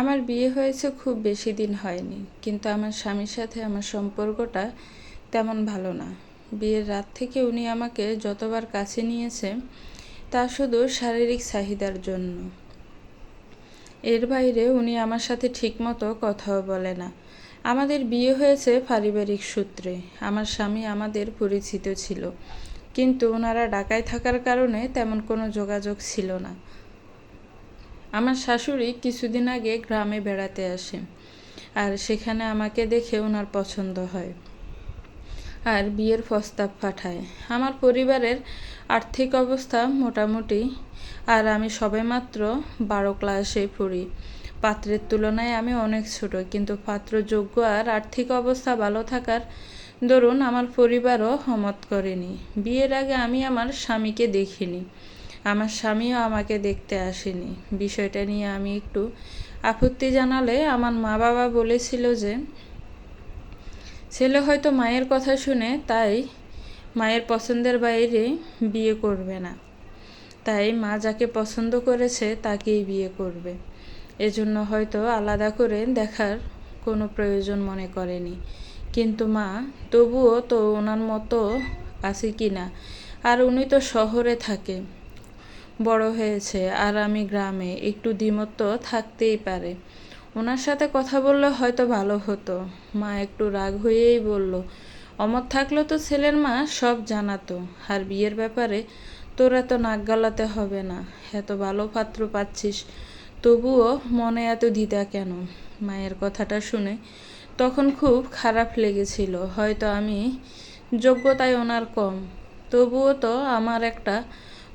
আমার বিয়ে হয়েছে খুব বেশি দিন হয়নি, কিন্তু আমার স্বামীর সাথে আমার সম্পর্কটা তেমন ভালো না। বিয়ের রাত থেকে উনি আমাকে যতবার কাছে নিয়েছে, তা শুধু শারীরিক চাহিদার জন্য। এর বাইরে উনি আমার সাথে ঠিকমতো কথাও বলে না। আমাদের বিয়ে হয়েছে পারিবারিক সূত্রে। আমার স্বামী আমাদের পরিচিত ছিল, কিন্তু ওনারা ঢাকায় থাকার কারণে তেমন কোনো যোগাযোগ ছিল না। আমার শাশুড়ি কিছুদিন আগে গ্রামে বেড়াতে আসে আর সেখানে আমাকে দেখে ওনার পছন্দ হয় আর বিয়ের প্রস্তাব পাঠায়। আমার পরিবারের আর্থিক অবস্থা মোটামুটি আর আমি সবেমাত্র বারো ক্লাসে পড়ি। পাত্রের তুলনায় আমি অনেক ছোট, কিন্তু পাত্র যোগ্য আর আর্থিক অবস্থা ভালো থাকার দরুন আমার পরিবারও হমত করেনি। বিয়ের আগে আমি আমার স্বামীকে দেখিনি। আমার স্বামীও আমাকে দেখতে আসেনি। বিষয়টা নিয়ে আমি একটু আপত্তি জানালে আমার মা বাবা বলেছিল যে, ছেলে হয়তো মায়ের কথা শুনে তাই মায়ের পছন্দের বাইরে বিয়ে করবে না। তাই মা যাকে পছন্দ করেছে তাকেই বিয়ে করবে। এজন্য হয়তো আলাদা করে দেখার কোনো প্রয়োজন মনে করেনি। কিন্তু মা, তবুও তো ওনার মতো আছে কি না আর উনি তো শহরে থাকে। বড় হয়েছে আর আমি গ্রামে, একটু দ্বিমত তো থাকতেই পারে। ওনার সাথে কথা বললে হয়তো ভালো হতো। মা একটু রাগ হয়েই বলল অমর থাকলে তো ছেলের মা সব জানাতো। আর বিয়ের ব্যাপারে তোর এত নাক গলাতে হবে না। এত ভালো পাত্র পাচ্ছিস। তবুও মনে এত দ্বিধা কেন? মায়ের কথাটা শুনে তখন খুব খারাপ লেগেছিল। হয়তো আমি যোগ্যতায় ওনার কম। তবুও তো আমার একটা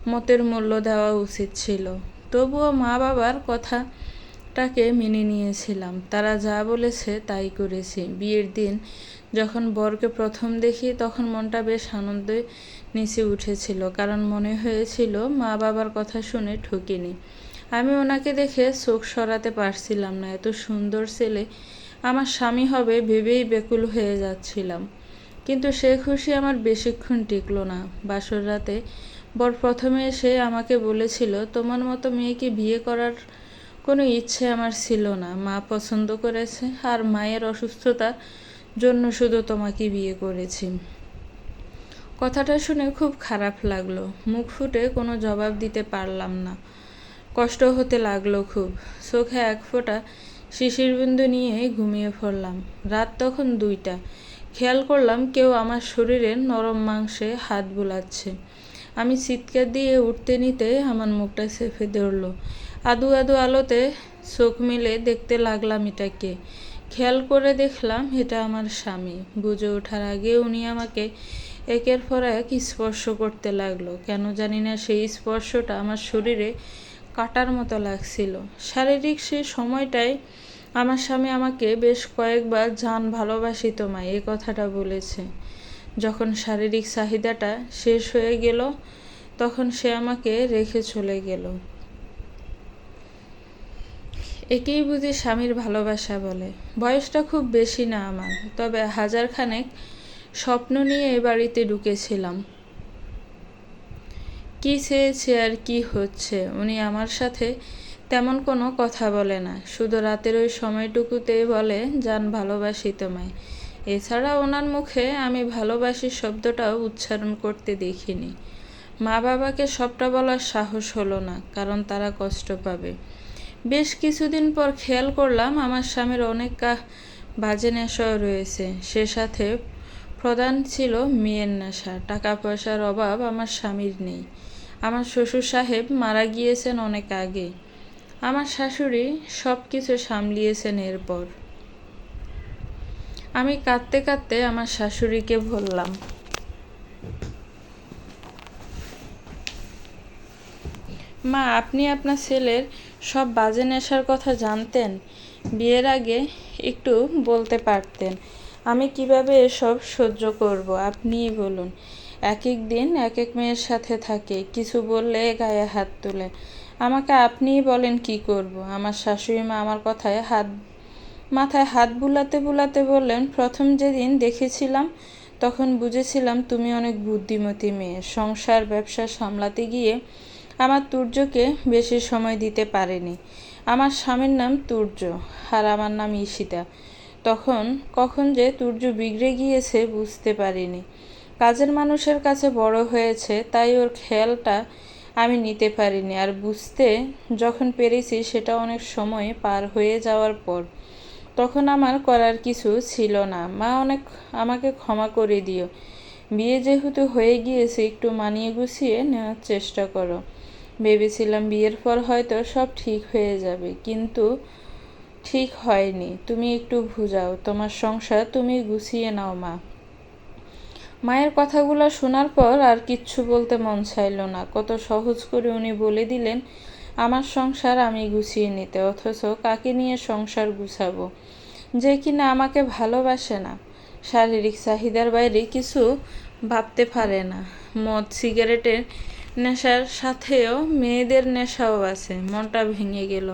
মতের মূল্য দেওয়া উচিত ছিল। তবুও মা বাবার কথাটাকে মেনে নিয়েছিলাম। তারা যা বলেছে তাই করেছি। বিয়ের দিন যখন বরকে প্রথম দেখি, তখন মনটা বেশ আনন্দে নিচে উঠেছিল, কারণ মনে হয়েছিল মা বাবার কথা শুনে ঠকিনি। আমি ওনাকে দেখে চোখ সরাতে পারছিলাম না, এত সুন্দর ছেলে, আমার স্বামী হবে ভেবেই বেকুল হয়ে যাচ্ছিলাম। কিন্তু সে খুশি আমার বেশিক্ষণ টিকলো না। বাসর রাতে বর প্রথমে এসে আমাকে বলেছিল, তোমার মতো মেয়েকে বিয়ে করার কোনো ইচ্ছে আমার ছিল না। মা পছন্দ করেছে আর মায়ের অসুস্থতার জন্য শুধু তোমাকে বিয়ে করেছি কথাটা শুনে খুব খারাপ লাগল। মুখ ফুটে কোনো জবাব দিতে পারলাম না। কষ্ট হতে লাগল খুব। চোখে এক ফোঁটা শিশির বিন্দু নিয়ে ঘুমিয়ে পড়লাম। রাত তখন দুইটা। খেয়াল করলাম কেউ আমার শরীরের নরম মাংসে হাত বুলাচ্ছে। আমি চিৎকার দিয়ে উঠতে নিতে আমার মুখটা চেপে ধরল। আদু আদু আলোতে চোখ মিলে দেখতে লাগলাম এটাকে। খেয়াল করে দেখলাম এটা আমার স্বামী। বুঝে ওঠার আগে উনি আমাকে একের পর এক স্পর্শ করতে লাগল। কেন জানি না সেই স্পর্শটা আমার শরীরে কাটার মতো লাগছিল। শারীরিক সেই সময়টায় আমার স্বামী আমাকে বেশ কয়েকবার জান ভালোবাসি তোমায় এ কথাটা বলেছে। যখন শারীরিক চাহিদাটা শেষ হয়ে গেল, তখন সে আমাকে রেখে চলে গেল। একেই বুঝি স্বামীর ভালোবাসা বলে। বয়সটা খুব বেশি না আমার, তবে হাজার খানেক স্বপ্ন নিয়ে এ বাড়িতে ঢুকেছিলাম। কি চেয়েছে আর কি হচ্ছে, উনি আমার সাথে তেমন কোনো কথা বলে না। শুধু রাতের ওই সময়টুকুতে বলে, যান, ভালোবাসি তোমায়। এছাড়া ওনার মুখে আমি ভালোবাসি শব্দটাও উচ্চারণ করতে দেখিনি। মা বাবাকে সবটা বলার সাহস হলো না, কারণ তারা কষ্ট পাবে। বেশ কিছুদিন পর খেয়াল করলাম আমার স্বামীর অনেক কাহ বাজে নেশাও রয়েছে। সে সাথে প্রধান ছিল মেয়ের নেশা। টাকা পয়সার অভাব আমার স্বামীর নেই। আমার শ্বশুর সাহেব মারা গিয়েছেন অনেক আগে। আমার শাশুড়ি সব কিছু সামলিয়েছেন এরপর। আমি কাঁদতে কাঁদতে আমার শাশুড়িকে বললাম। মা, আপনি আপনার ছেলের সব বাজে নেশার কথা জানতেন। বিয়ের আগে একটু বলতে পারতেন। আমি কীভাবে এসব সহ্য করব? আপনিই বলুন। এক এক দিন এক এক মেয়ের সাথে থাকে, কিছু বললে গায়ে হাত তোলে। আমাকে আপনিই বলেন কি করব? আমার শাশুড়ি মা আমার কথায় হাত মাথায় হাত বুলাতে বুলাতে বললেন, প্রথম যেদিন দেখেছিলাম, তখন বুঝেছিলাম তুমি অনেক বুদ্ধিমতী মেয়ে। সংসার ব্যবসা সামলাতে গিয়ে আমার তুর্যকে বেশি সময় দিতে পারেনি। আমার স্বামীর নাম তুর্য আর আমার নাম ঈশিতা। তখন কখন যে তুর্য বিগড়ে গিয়েছে বুঝতে পারিনি। কাজের মানুষের কাছে বড় হয়েছে, তাই ওর খেয়ালটা আমি নিতে পারিনি। আর বুঝতে যখন পেরেছি সেটা অনেক সময় পার হয়ে যাওয়ার পর তখন আমার করার কিছু ছিল না। মা অনেক আমাকে ক্ষমা করে দিও। বিয়ে যেহেতু হয়ে গিয়েছে, একটু মানিয়ে গুছিয়ে নেওয়ার চেষ্টা করো। ভেবেছিলাম বিয়ের পর হয়তো সব ঠিক হয়ে যাবে, কিন্তু ঠিক হয়নি। তুমি একটু ভুজাও তোমার সংসার তুমি গুছিয়ে নাও, মা। মায়ের কথাগুলো শোনার পর আর কিচ্ছু বলতে মন চাইল না। কত সহজ করে উনি বলে দিলেন, আমার সংসার আমি গুছিয়ে নিতে, অথচ কাকে নিয়ে সংসার গুছাবো? যে কিনা আমাকে ভালোবাসে না। শারীরিক চাহিদার বাইরে কিছু ভাবতে পারে না। মদ, সিগারেটের নেশার সাথেও মেয়েদের নেশাও আছে। মনটা ভেঙে গেল।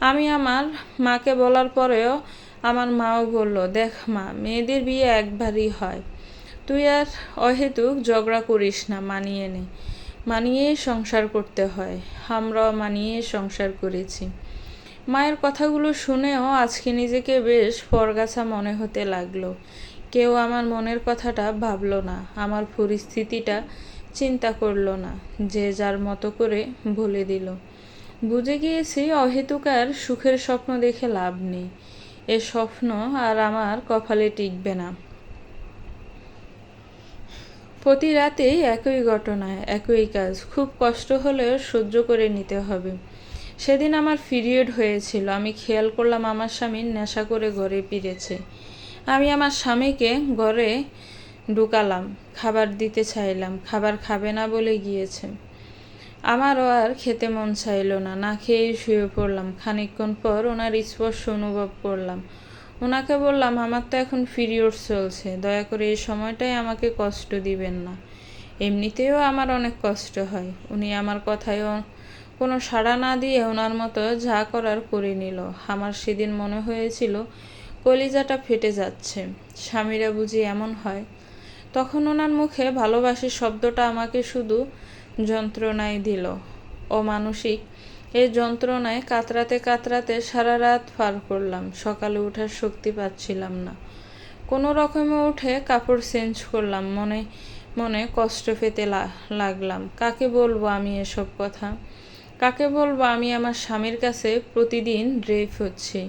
আমি আমার মাকে বলার পরেও আমার মাও বলল, দেখ মা, মেয়েদের বিয়ে একবারই হয়। তুই আর অহেতুক ঝগড়া করিস না, মানিয়ে নে। মানিয়েই সংসার করতে হয়। আমরাও মানিয়ে সংসার করেছি। মায়ের কথাগুলো শুনেও আজকে নিজেকে বেশ পরগাছা মনে হতে লাগল। কেউ আমার মনের কথাটা ভাবলো না, আমার পরিস্থিতিটা চিন্তা করল না, যে যার মতো করে বলে দিল। বুঝে গিয়েছি অহেতুক আর সুখের স্বপ্ন দেখে লাভ নেই, এ স্বপ্ন আর আমার কপালে টিকবে না। প্রতি রাতেই একই ঘটনা একই কাজ, খুব কষ্ট হলেও সহ্য করে নিতে হবে। সেদিন আমার পিরিয়ড হয়েছিল। আমি খেয়াল করলাম আমার স্বামীর নেশা করে ঘরে ফিরেছে। আমি আমার স্বামীকে ঘরে ঢুকালাম, খাবার দিতে চাইলাম, খাবার খাবে না বলে গিয়েছে। আমারও আর খেতে মন চাইল না না খেয়েই শুয়ে পড়লাম। খানিকক্ষণ পর ওনার স্পর্শ অনুভব করলাম। ওনাকে বললাম, আমার তো এখন পিরিয়ড চলছে, দয়া করে এই সময়টাই আমাকে কষ্ট দিবেন না। এমনিতেও আমার অনেক কষ্ট হয়। উনি আমার কথায় কোনো সাড়া না দিয়ে ওনার মতো যা করার করে নিল। আমার সেদিন মনে হয়েছিল কলিজাটা ফেটে যাচ্ছে। স্বামীরা বুঝি এমন হয়। তখন ওনার মুখে ভালোবাসি শব্দটা আমাকে শুধু যন্ত্রণায় দিল। অমানসিক এই যন্ত্রণায় কাতরাতে কাতরাতে সারা রাত পার করলাম। সকালে ওঠার শক্তি পাচ্ছিলাম না। কোনো রকমে উঠে কাপড় চেঞ্জ করলাম। মনে মনে কষ্ট পেতে লাগলাম। কাকে বলব আমি এসব কথা? কাকে বলব, আমি আমার স্বামীর কাছে প্রতিদিন রেপ হচ্ছি।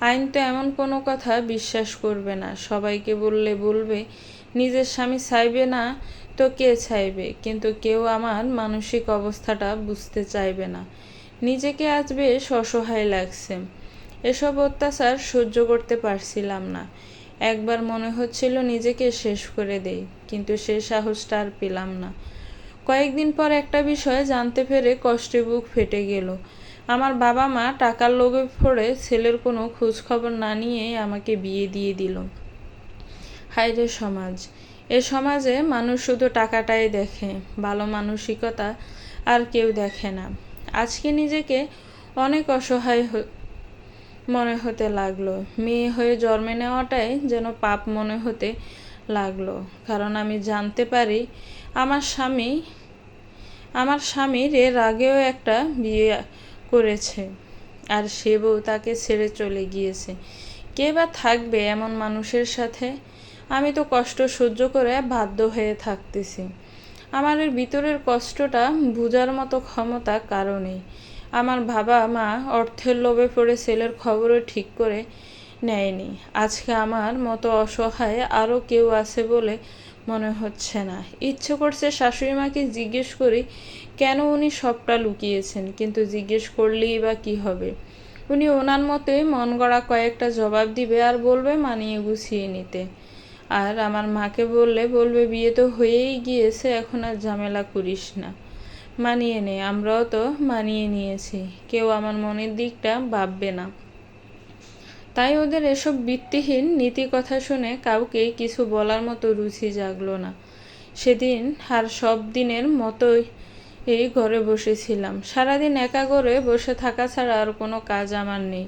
আইন তো এমন কোনো কথা বিশ্বাস করবে না। সবাইকে বললে বলবে, নিজের স্বামী চাইবে না তো কে চাইবে? কিন্তু কেউ আমার মানসিক অবস্থাটা বুঝতে চাইবে না। নিজেকে আজ বেশ অসহায় লাগছে। এসব অত্যাচার সহ্য করতে পারছিলাম না। একবার মনে হচ্ছিল নিজেকে শেষ করে দেই, কিন্তু সে সাহসটা আর পেলাম না। কয়েকদিন পর একটা বিষয় জানতে পেরে কষ্টে বুক ফেটে গেল। আমার বাবা মা টাকার লোভে পড়ে ছেলের কোনো খোঁজ খবর না নিয়ে আমাকে বিয়ে দিয়ে দিল। হাইরে সমাজ, এ সমাজে মানুষ শুধু টাকাটাই দেখে, ভালো মানসিকতা আর কেউ দেখে না। আজকে নিজেকে অনেক অসহায় মনে হতে লাগল। মেয়ে হয়ে জন্মে নেওয়াটাই যেন পাপ মনে হতে লাগল। কারণ আমি জানতে পারি আমার স্বামী, আমার স্বামীর এর আগেও একটা বিয়ে করেছে আর সে বউ তাকে ছেড়ে চলে গিয়েছে। কে বা থাকবে এমন মানুষের সাথে? আমি তো কষ্ট সহ্য করে বাধ্য হয়ে থাকতেছি। আমার এর ভিতরের কষ্টটা বুঝার মতো ক্ষমতা কারণেই আমার বাবা মা অর্থের লোভে পড়ে ছেলের খবরও ঠিক করে নেয়নি। আজকে আমার মতো অসহায় আরও কেউ আছে বলে মনে হচ্ছে না। ইচ্ছে করছে শাশুড়ি মাকে জিজ্ঞেস করি, কেন উনি সবটা লুকিয়েছেন? কিন্তু জিজ্ঞেস করলেই বা কি হবে? উনি ওনার মতোই মন গড়া কয়েকটা জবাব দিবে আর বলবে মানিয়ে গুছিয়ে নিতে। আর আমার মাকে বললে, বলবে বিয়ে তো হয়েই গিয়েছে, এখন আর ঝামেলা করিস না। মানিয়ে নে, আমরাও তো মানিয়ে নিয়েছি। কেউ আমার মনের দিকটা ভাববে না। তাই ওদের এসব বৃত্তিহীন নীতি কথা শুনে কাউকে কিছু বলার মতো রুচি জাগলো না। সেদিন আর সব দিনের মতোই এই ঘরে বসেছিলাম। সারাদিন একা করে বসে থাকা ছাড়া আর কোনো কাজ আমার নেই।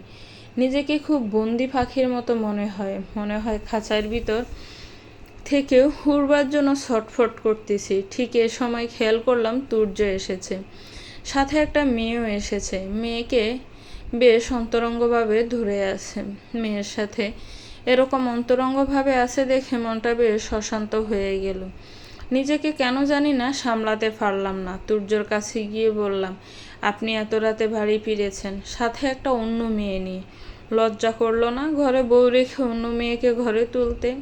নিজেকে খুব বন্দি পাখির মতো মনে হয়। মনে হয় খাঁচার ভিতর থেকেও উড়বার জন্য ছটফট করতেছি। ঠিক এ সময় খেয়াল করলাম তুর্য এসেছে। সাথে একটা মেয়েও এসেছে। মেয়েকে বেশ অন্তরঙ্গভাবে ধরে আছে মেয়ের সাথে। এরকম অন্তরঙ্গভাবে আছে দেখে মনটা বেশ অশান্ত হয়ে গেল। নিজেকে কেন জানি না সামলাতে পারলাম না। তুর্যর কাছে গিয়ে বললাম, আপনি এত রাতে বাড়ি ফিরেছেন, সাথে একটা অন্য মেয়ে নিয়ে। লজ্জা করল না ঘরে বউ রেখে অন্য মেয়েকে ঘরে তুলতে?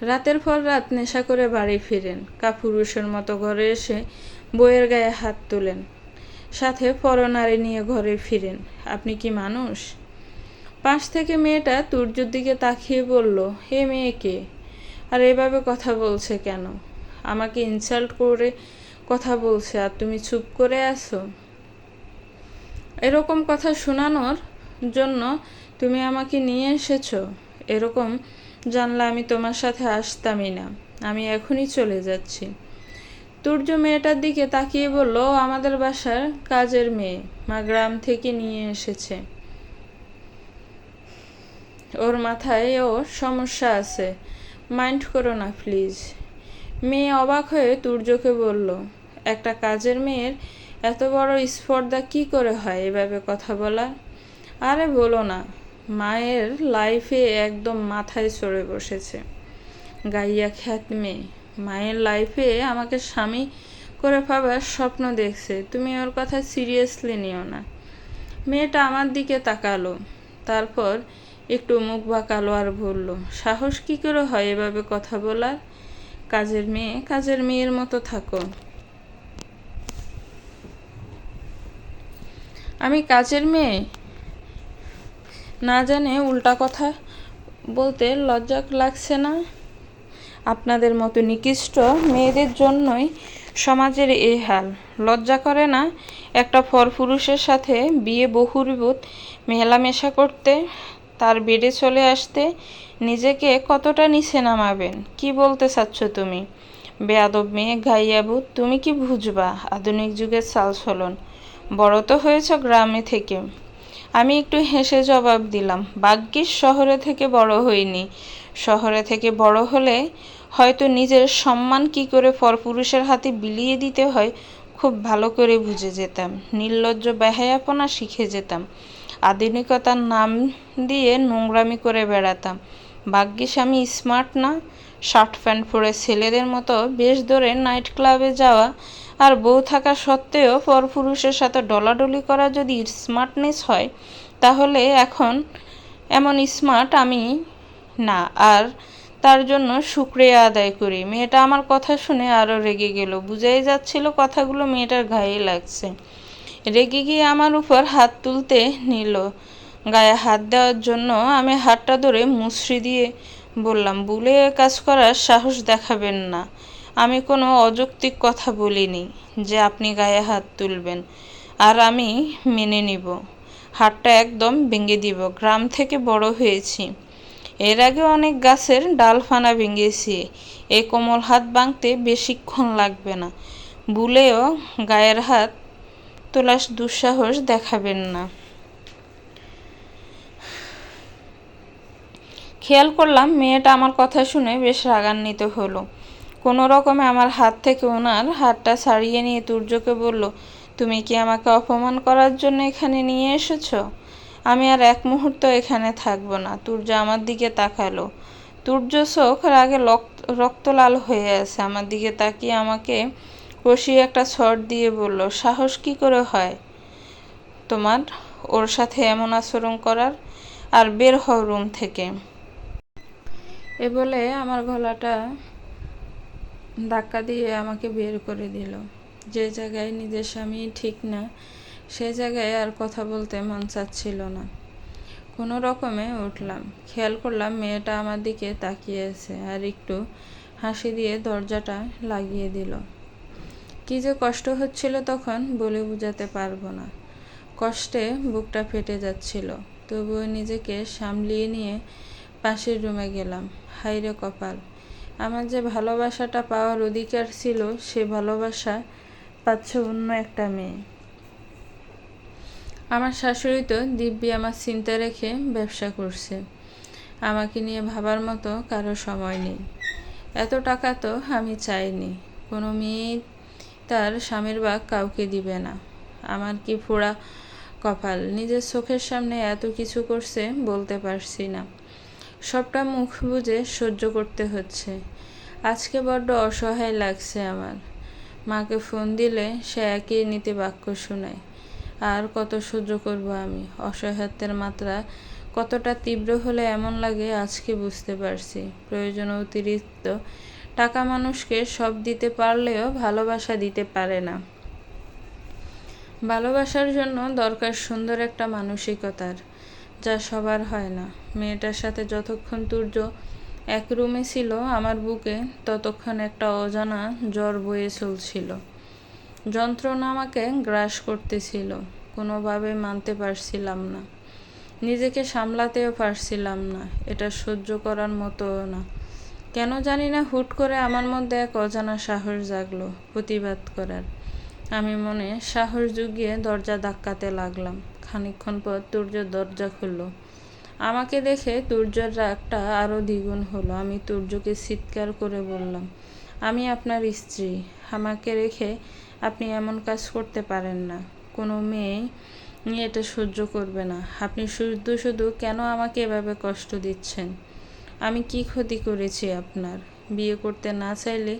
রাতের পর রাত নেশা করে বাড়ি ফিরেন। কাপুরুষের মতো ঘরে এসে বইয়ের গায়ে হাত তোলেন। সাথে পরনারী নিয়ে ঘরে ফিরেন। আপনি কি মানুষ? পাশ থেকে মেয়েটা তুর্যর দিকে তাকিয়ে বলল হে মেয়েকে আর এভাবে কথা বলছে কেন? আমাকে ইনসাল্ট করে কথা বলছে, আর তুমি চুপ করে আছো? এরকম কথা শোনানোর জন্য তুমি আমাকে নিয়ে এসেছ? এরকম জানলে আমি তোমার সাথে আসতামই না। আমি এখনই চলে যাচ্ছি। তুর্য মেয়েটার দিকে তাকিয়ে বলল, আমাদের বাসার কাজের মেয়ে, মা গ্রাম থেকে নিয়ে এসেছে। ওর মাথায় ও সমস্যা আছে। মাইন্ড করো না, প্লিজ। মেয়ে অবাক হয়ে তুর্যকে বলল, একটা কাজের মেয়ের এত বড় স্পর্ধা কি করে হয় এভাবে কথা বলা আরে বলো না, মায়ের লাইফে একদম মাথায় চড়ে বসেছে। গাইয়া খ্যাত মেয়ে মায়ের লাইফে আমাকে স্বামী করে পাবার স্বপ্ন দেখছে। তুমি ওর কথা সিরিয়াসলি নিও না। মেয়েটা আমার দিকে তাকালো, তারপর একটু মুখ বাঁকালো আর বলল, সাহস কি করে হয় এভাবে কথা বলার? কাজের মেয়ে, কাজের মেয়ের মতো থাকো। আমি কাজের মেয়ে? না জানে উল্টা কথা বলতে লজ্জা লাগছে না? আপনাদের মতো নিকৃষ্ট মেয়েদের জন্যই সমাজের এই হাল। লজ্জা করে না একটা পরপুরুষের সাথে বিয়ে বহুরূপ মেলামেশা করতে, তার বেডে চলে আসতে নিজেকে কতটা নিচে নামাবেন? কি বলতে চাচ্ছ তুমি? বেয়াদব মেয়ে গাইয়াবু তুমি কি বুঝবা? আধুনিক যুগের চালচলন। বড় তো হয়েছ গ্রামে থেকে। আমি একটু হেসে জবাব দিলাম ভাগ্যিস শহরে থেকে বড় হইনি। শহরে থেকে বড় হলে হয়তো নিজের সম্মান কি করে পরপুরুষের হাতে বিলিয়ে দিতে হয়, খুব ভালো করে বুঝে যেতাম। নির্লজ্জ বেহায়াপনা শিখে যেতাম। আধুনিকতার নাম দিয়ে নোংরামি করে বেড়াতাম। ভাগ্যিস আমি স্মার্ট না, শার্ট প্যান্ট পরে ছেলেদের মতো বেশ ধরে নাইট ক্লাবে যাওয়া আর বউ থাকা সত্ত্বেও পরপুরুষের সাথে ডলাডলি করা যদি স্মার্টনেস হয়, তাহলে এখন এমন স্মার্ট আমি না, আর তার জন্য শুক্রিয়া আদায় করি। মেয়েটা আমার কথা শুনে আরও রেগে গেল। বুঝাই যাচ্ছিল কথাগুলো মেয়েটার গায়ে লাগছে। রেগে গিয়ে আমার উপর হাত তুলতে নিল। গায়ে হাত দেওয়ার জন্য আমি হাতটা ধরে মুসরি দিয়ে বললাম বুলে কাজ করার সাহস দেখাবেন না। আমি কোনো অযৌক্তিক কথা বলিনি যে আপনি গায়ে হাত তুলবেন। আর আমি মেনে নিব। হাতটা একদম ভেঙে দিব। গ্রাম থেকে বড় হয়েছি। এর আগে অনেক গাছের ডালফানা ভেঙেছি। এ কোমল হাত ভাঙতে বেশিক্ষণ লাগবে না। বুলেও গায়ের হাত তোলার দুঃসাহস দেখাবেন না। খেয়াল করলাম মেয়েটা আমার কথা শুনে বেশ রাগান্বিত হলো। কোনো রকমে আমার হাত থেকে ওনার হাতটা ছাড়িয়ে নিয়ে তুর্যকে বলল, তুমি কি আমাকে অপমান করার জন্য এখানে নিয়ে এসেছ? আমি আর এক মুহূর্ত এখানে থাকব না। তুর্য আমার দিকে তাকালো। তুর্য চোখ রাগে রক্ত লাল হয়ে আছে। আমার দিকে তাকিয়ে আমাকে কষিয়ে একটা শট দিয়ে বলল, সাহস কি করে হয় তোমার ওর সাথে এমন আচরণ করার? আর বের হও রুম থেকে। এ বলে আমার গলাটা ধাক্কা দিয়ে আমাকে বের করে দিল। যে জায়গায় নিজের স্বামী ঠিক না সে জায়গায় আর কথা বলতে মন চাচ্ছিল না। কোনো রকমে উঠলাম। খেয়াল করলাম মেয়েটা আমার দিকে তাকিয়ে আছে আর একটু হাসি দিয়ে দরজাটা লাগিয়ে দিল। কী যে কষ্ট হচ্ছিল তখন বলে বোঝাতে পারব না। কষ্টে বুকটা ফেটে যাচ্ছিল। তবুও নিজেকে সামলিয়ে নিয়ে পাশের রুমে গেলাম। হাইরে কপাল, আমার যে ভালোবাসাটা পাওয়ার অধিকার ছিল, সে ভালোবাসা পাচ্ছে অন্য একটা মেয়ে। আমার শাশুড়ি তো দিব্যি আমার চিন্তা রেখে ব্যবসা করছে। আমাকে নিয়ে ভাবার মতো কারও সময় নেই। এত টাকা তো আমি চাইনি। কোনো মেয়ে তার স্বামীর বাঘ কাউকে দিবে না। আমার কি ফোড়া কপাল? নিজের চোখের সামনে এত কিছু করছে বলতে পারছি না। সবটা মুখ বুঝে সহ্য করতে হচ্ছে। আজকে বড্ড অসহায় লাগছে আমার। মাকে ফোন দিলে সে একই নীতি বাক্য শোনায়। আর কত সহ্য করব আমি? অসহায়ত্বের মাত্রা কতটা তীব্র হলে এমন লাগে আজকে বুঝতে পারছি। প্রয়োজন অতিরিক্ত টাকা মানুষকে সব দিতে পারলেও ভালোবাসা দিতে পারে না। ভালোবাসার জন্য দরকার সুন্দর একটা মানসিকতার, যা সবার হয় না। মেয়েটার সাথে যতক্ষণ তুর্য এক রুমে ছিল, আমার বুকে ততক্ষণ একটা অজানা জ্বর বয়ে চলছিল। যন্ত্রণা আমাকে গ্রাস করতেছিল। কোনোভাবে মানতে পারছিলাম না। নিজেকে সামলাতেও পারছিলাম না। এটা সহ্য করার মতো না। কেন জানি না, হুট করে আমার মধ্যে এক অজানা সাহস জাগলো প্রতিবাদ করার। আমি মনে সাহস জুগিয়ে দরজা ধাক্কাতে লাগলাম। খানিকক্ষণ পর তুর্য দরজা খুলল। আমাকে দেখে তুর্যর রাগটা আরও দ্বিগুণ হলো। আমি তুর্যকে চিৎকার করে বললাম, আমি আপনার স্ত্রী। আমাকে রেখে আপনি এমন কাজ করতে পারেন না। কোনো মেয়ে এটা সহ্য করবে না। আপনি শুধু শুধু কেন আমাকে এভাবে কষ্ট দিচ্ছেন? আমি কি ক্ষতি করেছি আপনার? বিয়ে করতে না চাইলে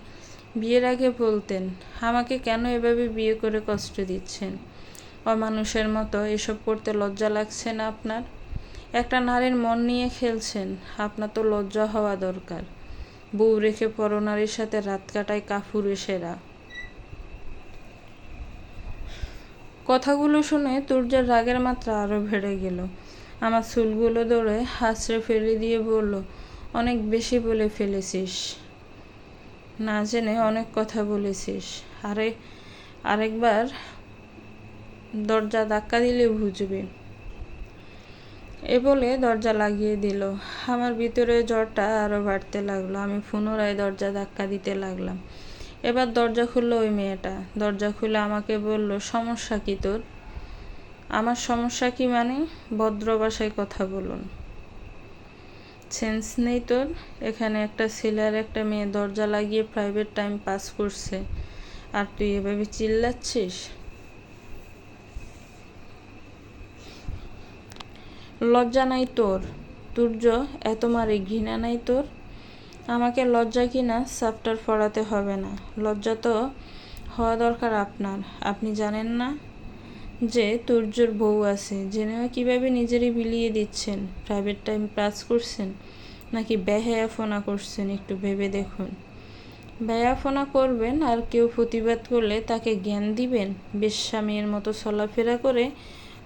বিয়ের আগে বলতেন, আমাকে কেন এভাবে বিয়ে করে কষ্ট দিচ্ছেন? অমানুষের মতো এসব করতে লজ্জা লাগছে না আপনার? একটা নারীর মন নিয়ে খেলছেন, আপনার তো লজ্জা হওয়া দরকার। বউ রেখে পরনারীর সাথে রাত কাটায় কাফুরেশেরা কথাগুলো শুনে তুর্যের রাগের মাত্রা আরও বেড়ে গেল। আমার চুলগুলো দৌড়ে হাসড়ে ফেলে দিয়ে বলল, অনেক বেশি বলে ফেলেছিস। না জেনে অনেক কথা বলেছিস। আরে, আরেকবার দরজা ধাক্কা দিলে বুঝবি। এ বলে দরজা লাগিয়ে দিল। আমার ভিতরে জ্বরটা আরও বাড়তে লাগল। আমি পুনরায় দরজা ধাক্কা দিতে লাগলাম। এবার দরজা খুললো ওই মেয়েটা। দরজা খুলে আমাকে বলল, সমস্যা কি তোর? আমার সমস্যা কি মানে? ভদ্র ভাষায় কথা বলুন। সেন্স নেই তোর? এখানে একটা ছেলে আর একটা মেয়ে দরজা লাগিয়ে প্রাইভেট টাইম পাস করছে। আর তুই এভাবে চিল্লাচ্ছিস? লজ্জা নাই তোর। তুর্য এত মারে ঘৃণা নাই তোর? আমাকে লজ্জা কিনা সাফটার পড়াতে হবে না। লজ্জা তো হওয়া দরকার আপনার। আপনি জানেন না যে তুর্যর বউ আছে, জেনেও কীভাবে নিজেরই বিলিয়ে দিচ্ছেন? প্রাইভেট টাইম পাস করছেন নাকি ফোনা করছেন একটু ভেবে দেখুন। ফোনা করবেন আর কেউ প্রতিবাদ করলে তাকে জ্ঞান দিবেন? বেশ্যামের মতো চলাফেরা করে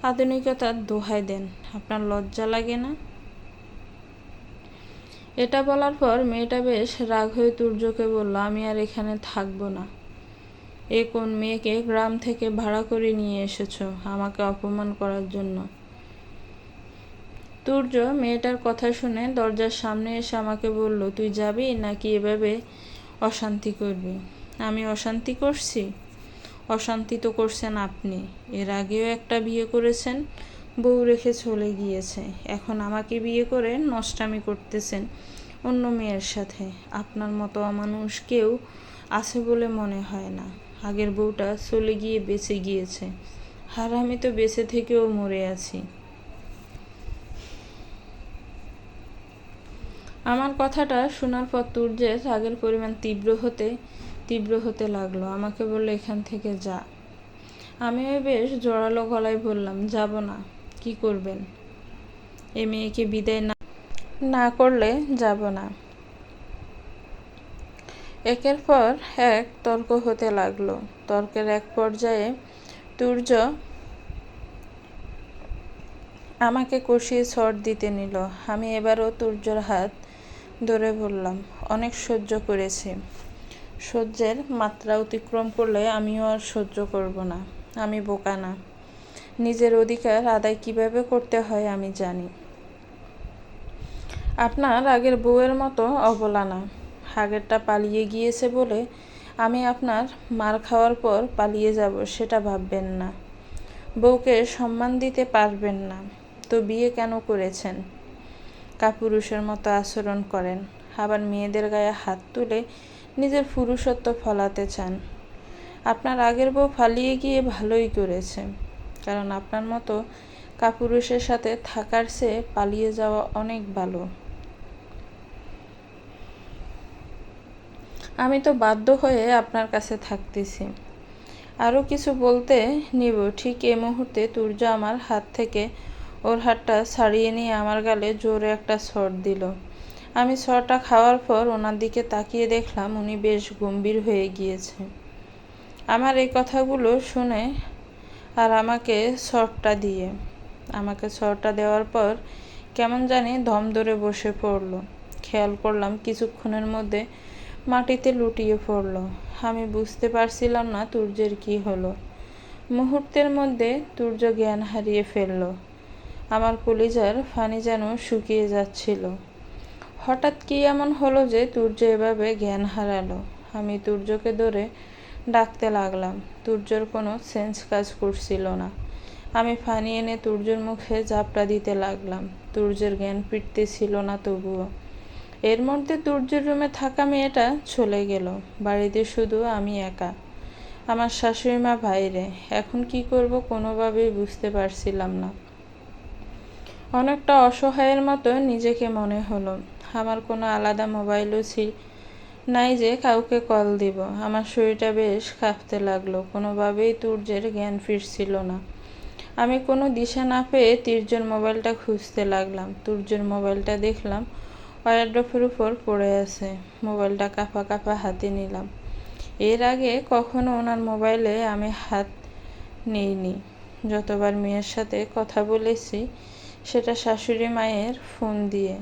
আধুনিকতার দোহাই দেন। আপনার লজ্জা লাগে না? এটা বলার পর মেয়েটা বেশ রাগ হয়ে তুর্যকে বলল, আমি আর এখানে থাকব না। এ কোন মেয়েকে গ্রাম থেকে ভাড়া করে নিয়ে এসেছ আমাকে অপমান করার জন্য? তুর্য মেয়েটার কথা শুনে দরজার সামনে এসে আমাকে বলল, তুই যাবি নাকি এভাবে অশান্তি করবি? আমি অশান্তি করছি? অশান্তি তো করছেন আপনি। এর আগেও একটা বিয়ে করেছেন বউ রেখে চলে গিয়েছে। এখন আমাকে বিয়ে করে নষ্টামি করতেছেন অন্য মেয়ের সাথে। আপনার মতো অমানুষ কেউ আছে বলে মনে হয় না। আগের বউটা চলে গিয়ে বেঁচে গিয়েছে। আর আমি তো বেঁচে থেকেও মরে আছি। আমার কথাটা শোনার পর তুর্যের রাগের পরিমাণ তীব্র হতে তীব্র হতে লাগল। আমাকে বলল, এখান থেকে যা। আমিও বেশ জোরালো গলায় বললাম, যাব না। কি করবেন? এ মেয়েকে বিদায় না না করলে যাব না। একের পর এক তর্ক হতে লাগল। তর্কের এক পর্যায়ে তুর্য আমাকে কষিয়ে ছট দিতে নিল। আমি এবারও তুর্যর হাত ধরে বললাম, অনেক সহ্য করেছি। সহ্যের মাত্রা অতিক্রম করলে আমিও আর সহ্য করব না। আমি বোকা না। নিজের অধিকার আদায় কীভাবে করতে হয় আমি জানি। আপনার আগের বউয়ের মতো অবলা না। আগেরটা পালিয়ে গিয়েছে বলে আমি আপনার মার খাওয়ার পর পালিয়ে যাব সেটা ভাববেন না। বউকে সম্মান দিতে পারবেন না। তো বিয়ে কেন করেছেন? কাপুরুষের মতো আচরণ করেন। আবার মেয়েদের গায়ে হাত তুলে নিজের পুরুষত্ব ফলাতে চান। আপনার আগের বউ ফালিয়ে গিয়ে ভালোই করেছে। কারণ আপনার মতো কাপুরুষের সাথে থাকার চেয়ে পালিয়ে যাওয়া অনেক ভালো। আমি তো বাধ্য হয়ে আপনার কাছে থাকতেছি। আরও কিছু বলতে নিব। ঠিক এই মুহূর্তে তুর্য আমার হাত থেকে ওর হাতটা ছাড়িয়ে নিয়ে আমার গালে জোরে একটা শট দিল। আমি শটটা খাওয়ার পর ওনার দিকে তাকিয়ে দেখলাম উনি বেশ গম্ভীর হয়ে গিয়েছে। আমার এই কথাগুলো শুনে আর আমাকে শটটা দিয়ে। আমাকে শটটা দেওয়ার পর কেমন জানি দম ধরে বসে পড়ল। খেয়াল করলাম কিছুক্ষণের মধ্যে মাটিতে লুটিয়ে পড়ল। আমি বুঝতে পারছিলাম না তুর্যের কি হলো। মুহূর্তের মধ্যে তুর্য জ্ঞান হারিয়ে ফেলল। আমার কলিজার ফানি যেন শুকিয়ে যাচ্ছিল। হঠাৎ কি এমন হলো যে তুর্য এভাবে জ্ঞান হারালো? আমি তুর্যকে ধরে ডাকতে লাগলাম। তুর্যর কোনো সেন্স কাজ করছিল না। আমি ফানি এনে তুর্যর মুখে ঝাপটা দিতে লাগলাম। তুর্যের জ্ঞান ফিরতে ছিল না তবুও। এর মধ্যে তুর্যের রুমে থাকা মেয়েটা চলে গেল। বাড়িতে শুধু আমি একা। আমার শাশুড়ি মা বাইরে। এখন কি করব কোনোভাবেই বুঝতে পারছিলাম না। অনেকটা অসহায়ের মতো নিজেকে মনে হলো। আমার কোনো আলাদা মোবাইলও ছিল নাই যে কাউকে কল দিব। আমার শরীরটা বেশ কাঁপতে লাগল। কোনোভাবেই তুর্যের জ্ঞান ফিরছিল না। আমি কোনো দিশা না পেয়ে তির্যর মোবাইলটা খুঁজতে লাগলাম। তুর্যের মোবাইলটা দেখলাম ওয়ারড্রপের উপর পড়ে আছে। মোবাইলটা কাঁপা কাঁপা হাতে নিলাম। এর আগে কখনো ওনার মোবাইলে আমি হাত নিইনি। যতবার মেয়ের সাথে কথা বলেছি, সেটা শাশুড়ি মায়ের ফোন দিয়ে।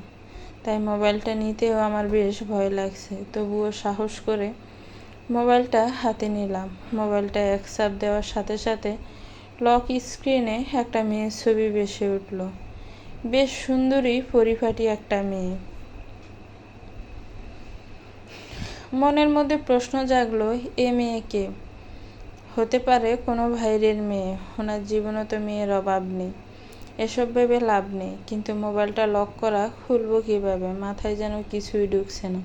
তাই মোবাইলটা নিতেও আমার বেশ ভয় লাগছে। তবুও সাহস করে মোবাইলটা হাতে নিলাম। মোবাইলটা এক দেওয়ার সাথে সাথে লক স্ক্রিনে একটা মেয়ের ছবি বেসে উঠল। বেশ সুন্দরী, পরিপাটি একটা মেয়ে। মনের মধ্যে প্রশ্ন জাগলো, এ মেয়েকে হতে পারে কোনো ভাইরের মেয়ে। ওনার জীবনে তো মেয়ের অভাব নেই। এসব ভেবে লাভ নেই, কিন্তু মোবাইলটা লক করা খুলবো কীভাবে? মাথায় যেন কিছুই ঢুকছে না।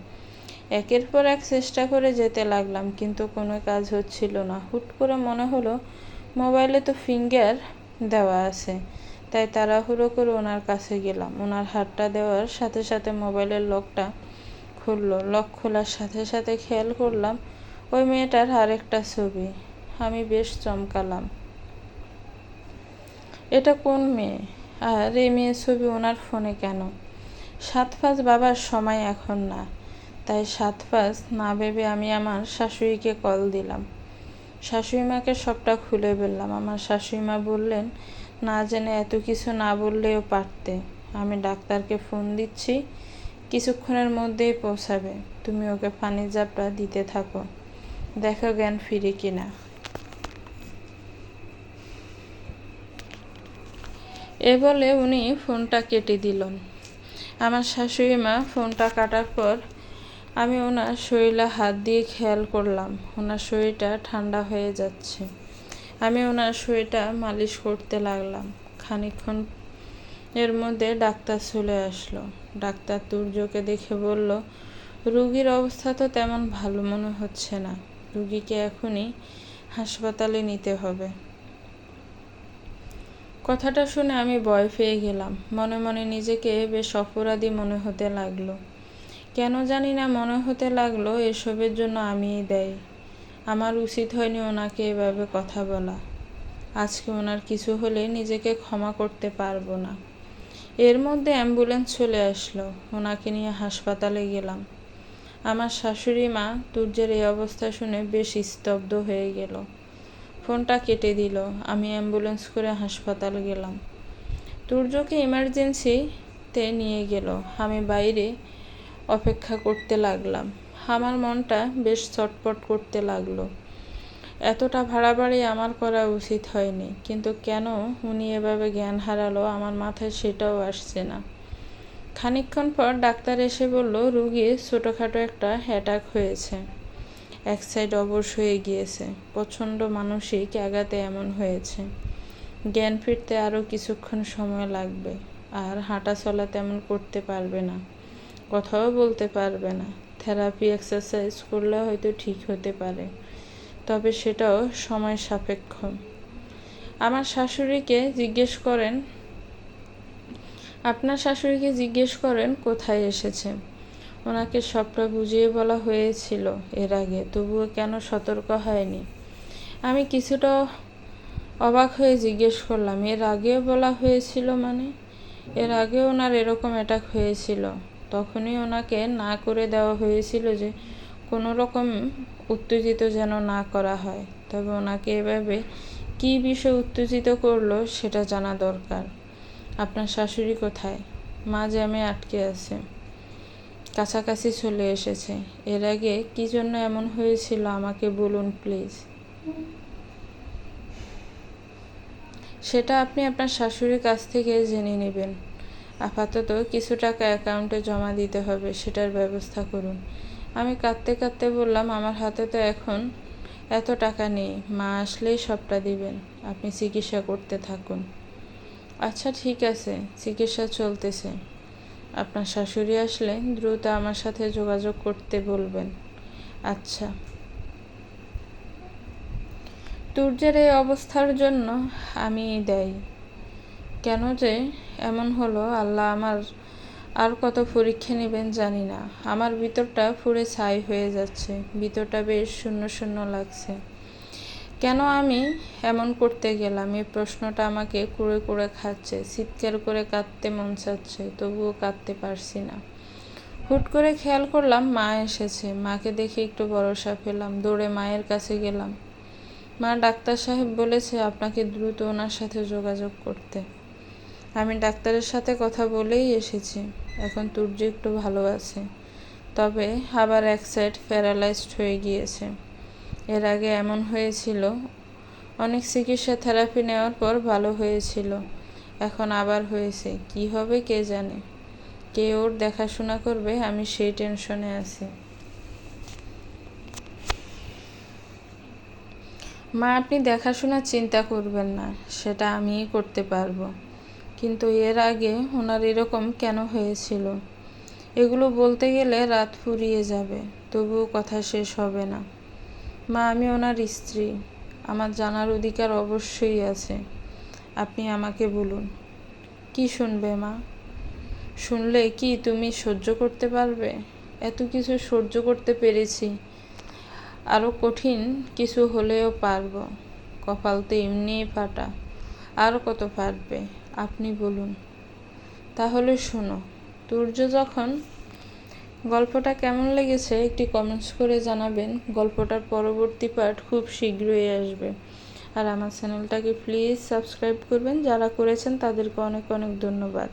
একের পর এক চেষ্টা করে যেতে লাগলাম, কিন্তু কোনো কাজ হচ্ছিল না। হুট করে মনে হলো, মোবাইলে তো ফিঙ্গার দেওয়া আছে, তাই তাড়াহুড়ো করে ওনার কাছে গেলাম। ওনার হাতটা দেওয়ার সাথে সাথে মোবাইলের লকটা খুললো। লক খোলার সাথে সাথে খেয়াল করলাম, ওই মেয়েটার আরেকটা ছবি। আমি বেশ চমকালাম। এটা কোন মেয়ে? আর এই মেয়ের ছবি ওনার ফোনে কেন? সাত পাঁচ বাবার সময় এখন না। তাই সাত পাঁচ না ভেবে আমি আমার শাশুড়িকে কল দিলাম। শাশুড়ি মাকে সবটা খুলে বললাম। আমার শাশুড়ি মা বললেন, না জেনে এত কিছু না বললেও পারতে। আমি ডাক্তারকে ফোন দিচ্ছি। কিছুক্ষণের মধ্যেই পৌঁছাবে। তুমি ওকে পানির জাপটা দিতে থাকো। দেখো জ্ঞান ফিরে কিনা। এ বলে উনি ফোনটা কেটে দিলেন। আমার শাশুড়ি মা ফোনটা কাটার পর আমি ওনার শরীরে হাত দিয়ে খেয়াল করলাম। ওনার শরীরটা ঠান্ডা হয়ে যাচ্ছে। আমি ওনার শরীরটা মালিশ করতে লাগলাম। খানিক্ষণ এর মধ্যে ডাক্তার চলে আসলো। ডাক্তার তুর্যকে দেখে বলল, রুগীর অবস্থা তো তেমন ভালো মনে হচ্ছে না। রুগীকে এখনই হাসপাতালে নিতে হবে। কথাটা শুনে আমি ভয় পেয়ে গেলাম। মনে মনে নিজেকে বেশ অপরাধী মনে হতে লাগল। কেন জানি না মনে হতে লাগল, এসবের জন্য আমিই দেয়। আমার উচিত হয়নি ওনাকে এভাবে কথা বলা। আজকে ওনার কিছু হলে নিজেকে ক্ষমা করতে পারব না। এর মধ্যে অ্যাম্বুলেন্স চলে আসলো। ওনাকে নিয়ে হাসপাতালে গেলাম। আমার শাশুড়ি মা তুর্যের এই অবস্থা শুনে বেশ স্তব্ধ হয়ে গেল। ফোনটা কেটে দিল। আমি অ্যাম্বুলেন্স করে হাসপাতাল গেলাম। তুর্যকে ইমার্জেন্সিতে নিয়ে গেল। আমি বাইরে অপেক্ষা করতে লাগলাম। আমার মনটা বেশ চটপট করতে লাগল। এতটা ভাড়াবাড়ি আমার করা উচিত হয়নি, কিন্তু কেন উনি এভাবে জ্ঞান হারালো আমার মাথায় সেটাও আসছে না। খানিকক্ষণ পর ডাক্তার এসে বলল, রুগীর ছোটোখাটো একটা অ্যাটাক হয়েছে। এক সাইড অবশ হয়ে গিয়েছে। প্রচণ্ড মানসিক আঘাতে এমন হয়েছে। জ্ঞান ফিরতে আরও কিছুক্ষণ সময় লাগবে, আর হাঁটা চলা তেমন করতে পারবে না, কথাও বলতে পারবে না। থেরাপি এক্সারসাইজ করলে হয়তো ঠিক হতে পারে, তবে সেটাও সময় সাপেক্ষ। আমার শাশুড়িকে জিজ্ঞেস করেন, আপনার শাশুড়িকে জিজ্ঞেস করেন কোথায় এসেছে? ওনাকে সবটা বুঝিয়ে বলা হয়েছিল এর আগে, তবুও কেন সতর্ক হয়নি? আমি কিছুটা অবাক হয়ে জিজ্ঞেস করলাম, এর আগেও বলা হয়েছিল মানে? এর আগেও ওনার এরকম অ্যাটাক হয়েছিল। তখনই ওনাকে না করে দেওয়া হয়েছিল যে কোনো রকম উত্তেজিত যেন না করা হয়। তবে ওনাকে এভাবে কী বিষয় উত্তেজিত করল সেটা জানা দরকার। আপনার শাশুড়ি কোথায়? মা জ্যামে আটকে আছে। কাছাকাছি চলে এসেছে। এর আগে কী জন্য এমন হয়েছিল আমাকে বলুন, প্লিজ? সেটা আপনি আপনার শাশুড়ির কাছ থেকে জেনে নেবেন। আপাতত কিছু টাকা অ্যাকাউন্টে জমা দিতে হবে, সেটার ব্যবস্থা করুন। আমি কাঁদতে কাঁদতে বললাম, আমার হাতে তো এখন এত টাকা নেই, মা আসলেই সবটা দিবেন। আপনি চিকিৎসা করতে থাকুন। আচ্ছা ঠিক আছে, চিকিৎসা চলতেছে। আপনার শাশুড়ি আসলে দ্রুত আমার সাথে যোগাযোগ করতে বলবেন। আচ্ছা। তুর্যের এই অবস্থার জন্য আমি দেয়। কেন যে এমন হলো আল্লাহ আমার আর কত পরীক্ষা নেবেন জানি না। আমার ভিতরটা পুরে ছাই হয়ে যাচ্ছে। ভিতরটা বেশ শূন্য শূন্য লাগছে। কেন আমি এমন করতে গেলাম? এই প্রশ্নটা আমাকে কুড়ে কুড়ে খাচ্ছে, চিৎকার করে কাঁদতে মন চাচ্ছে, তবুও কাঁদতে পারছি না। হুট করে খেয়াল করলাম মা এসেছে। মাকে দেখে একটু ভরসা পেলাম, দৌড়ে মায়ের কাছে গেলাম। মা ডাক্তার সাহেব বলেছে আপনাকে দ্রুত ওনার সাথে যোগাযোগ করতে। আমি ডাক্তারের সাথে কথা বলেই এসেছি। এখন তুর্য একটু ভালো আছে, তবে আবার এক সাইড প্যারালাইজড হয়ে গিয়েছে। এর আগে এমন হয়েছিল। অনেক চিকিৎসা থেরাপি নেওয়ার পর ভালো হয়েছিল। এখন আবার হয়েছে। কি হবে কে জানে? কে ওর দেখাশোনা করবে? আমি সেই টেনশনে আছি। মা, আপনি দেখাশোনার চিন্তা করবেন না। সেটা আমিই করতে পারব। কিন্তু এর আগে ওনার এরকম কেন হয়েছিল? এগুলো বলতে গেলে রাত ফুরিয়ে যাবে। তবুও কথা শেষ হবে না। মা, আমি ওনার স্ত্রী। আমার জানার অধিকার অবশ্যই আছে। আপনি আমাকে বলুন। কি শুনবে মা? শুনলে কি তুমি সহ্য করতে পারবে? এত কিছু সহ্য করতে পেরেছি। আরও কঠিন কিছু হলেও পারব। কপাল তো এমনিই ফাটা। আর কত পারবে আপনি বলুন। তাহলে শোনো তুর্য যখন গল্পটা কেমন লেগেছে একটি কমেন্টস করে জানাবেন। গল্পটার পরবর্তী পার্ট খুব শীঘ্রই আসবে। আর আমার চ্যানেলটাকে প্লিজ সাবস্ক্রাইব করবেন। যারা করেছেন তাদেরকে অনেক অনেক ধন্যবাদ।